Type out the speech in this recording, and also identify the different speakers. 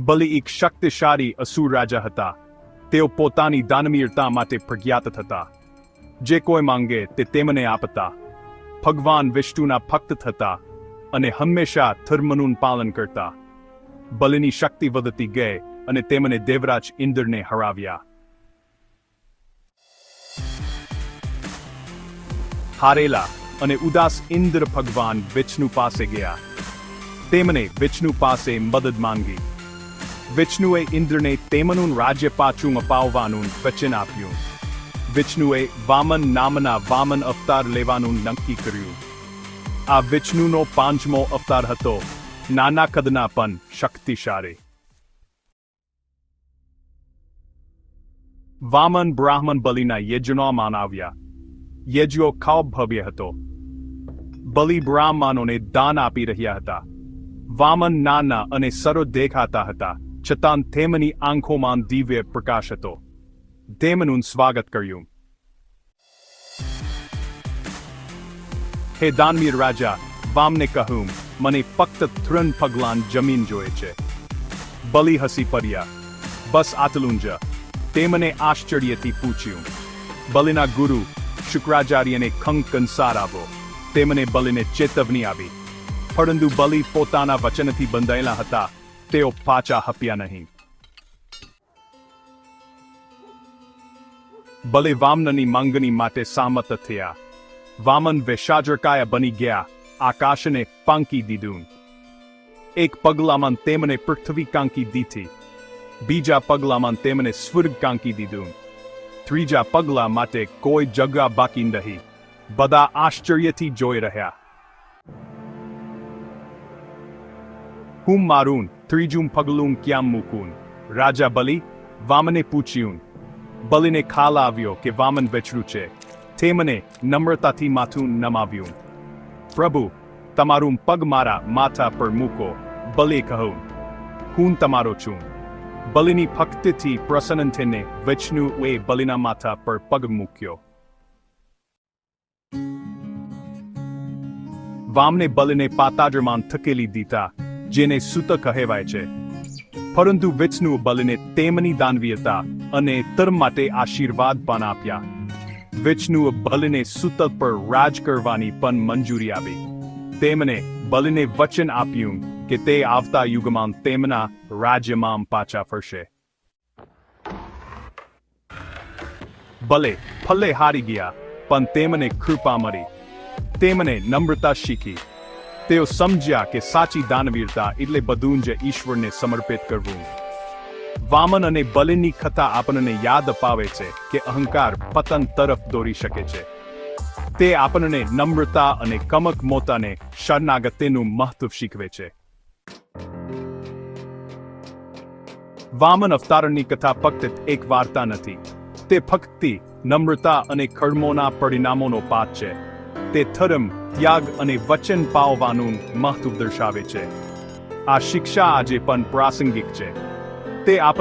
Speaker 1: બલિ એક શક્તિશાળી અસુર રાજા હતા, તેઓ પોતાની દાનવીરતા માટે પ્રખ્યાત થતા. જે કોઈ માંગે તે તેમને આપતા. ભગવાન વિષ્ણુના ભક્ત થતા અને હંમેશા ધર્મનું પાલન કરતા. બલિની શક્તિ વધતી ગઈ અને તેમને દેવરાજ ઇન્દ્રને હરાવ્યા. હારેલા અને ઉદાસ ઇન્દ્ર ભગવાન વિષ્ણુ પાસે ગયા. તેમને વિષ્ણુ પાસે મદદ માંગી. વિષ્ણુએ ઇન્દ્રને તેમનું રાજ્ય પાછું અપાવવાનું વચન આપ્યું વિષ્ણુએ વામન નામના વામન અવતાર લેવાનું નક્કી કર્યું આ વિષ્ણુનો પાંચમો અવતાર હતો નાના કદના પણ શક્તિશાળી વામન બ્રાહ્મણ બલિના યજ્ઞોમાં આવ્યા યજ્ઞો ખાવ ભવ્ય હતો બલિ બ્રાહ્મણોને દાન આપી રહ્યા હતા વામન નાના અને સરો દેખાતા હતા છતાં તેમની આંખોમાં દિવ્ય પ્રકાશ હતો તેમનું સ્વાગત કર્યું હે દાનવીર રાજા વામને કહું મને ફક્ત ત્રણ પગલાં જમીન જોઈએ છે બલી હસી પડ્યા બસ આટલું જ તેમને આશ્ચર્યથી પૂછ્યું બલિના ગુરુ શુક્રાચાર્યને કંસાર આવો તેમને બલિને ચેતવણી આવી પરંતુ બલિ પોતાના વચનથી બંધાયેલા હતા તેઓ પાછા હપ્યા નહીં. બલિ વામનની માંગણી માટે સામત થયા, વામન વેશાજરકાયા બની ગયા, આકાશને પાંકી દીધું. એક પગલામાં તેમને પૃથ્વી કાંકી દીધી, બીજા પગલામાં તેમને સ્વર્ગ કાંકી દીધું. ત્રીજા પગલા માટે કોઈ જગ્યા બાકી નહીં. બધા આશ્ચર્યથી જોઈ રહ્યા. હું મારું ત્રીજું પગલું ક્યાં મૂકું? રાજા બલિ, વામને પૂછ્યું. બલિને ખ્યાલ આવ્યો કે વામન વેચરું છે. તેમને નમ્રતાથી માથું નમાવ્યું. પ્રભુ, તમારું પગ મારા માથા પર મૂકો, બલે કહું. હું તમારો છું. બલિની ભક્તિથી પ્રસન્ન થઈને વિષ્ણુએ બલિના માથા પર પગ મૂક્યો. વામને બલિને પાતાજમાન થકેલી દીધા. જેને સુત કહેવાય છે. પરંતુ વિષ્ણુ બલિને તેમની દાનવીયતા અને તર્મ માટે આશીર્વાદ પણ આપ્યા. વિષ્ણુએ બલિને સૂતક પર રાજ કરવાની પણ મંજૂરી આપી. તેમને બલિને વચન આપ્યું કે તે આવતા યુગમાં તેમના રાજ્યમાં પાછા ફરશે. ભલે ફલે હારી ગયા, પણ તેમને કૃપા મળી. તેમને નમ્રતા શીખી. તેઓ સમજ્યા કે સાચી દાનવીરતા એટલે બધું જ ઈશ્વરને સમર્પિત કરવું. વામન અને બલિની કથા આપણને યાદ અપાવે છે કે અહંકાર પતન તરફ દોરી શકે છે. તે આપણને નમ્રતા અને કમક મોતાને શરણાગતેનું મહત્વ શીખવે છે. વામન અવતારણની કથા ફક્ત એક વાર્તા નથી. તે ફક્ત નમ્રતા અને કર્મોના પરિણામોનો પાઠ છે. તે ધર્મ, ત્યાગ અને વચન પાવવાનું મહત્વ દર્શાવે છે. આ શિક્ષા આજે પણ પ્રાસંગિક છે. તે આપ